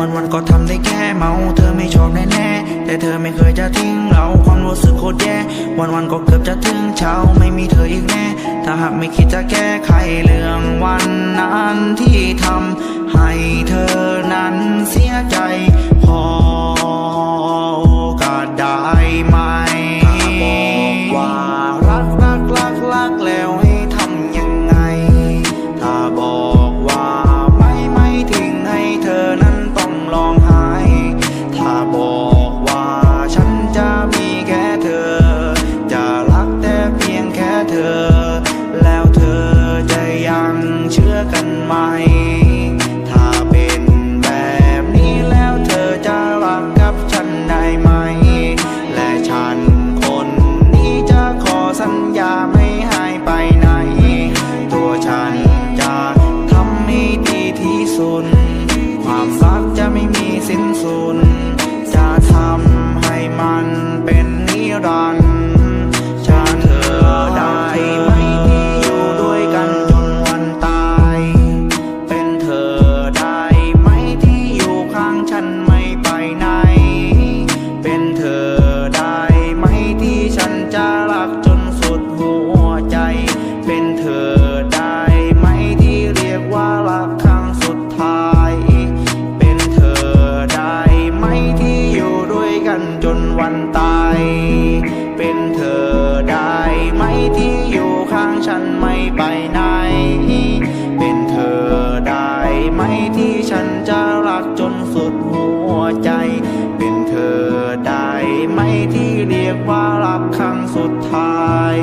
วันวันก็ทำได้แค่เมา เธอไม่ชอบแน่แต่เธอไม่เคยจะทิ้งเราความรู้สึกโคตรแย่วันวันก็เกือบจะถึงเช้าไม่มีเธออีกแน่ ถ้าหากไม่คิดจะแก้ไขเรื่องวันนั้นที่ทำให้เธอนั้น สัญญาไม่หายไปไหน ตัวฉันจะทำให้ดีที่สุด ความรักจะไม่มีสิ้นสุด ที่ฉันจะรักจนสุดหัวใจ เป็นเธอได้ไหมที่เรียกว่ารักครั้งสุดท้าย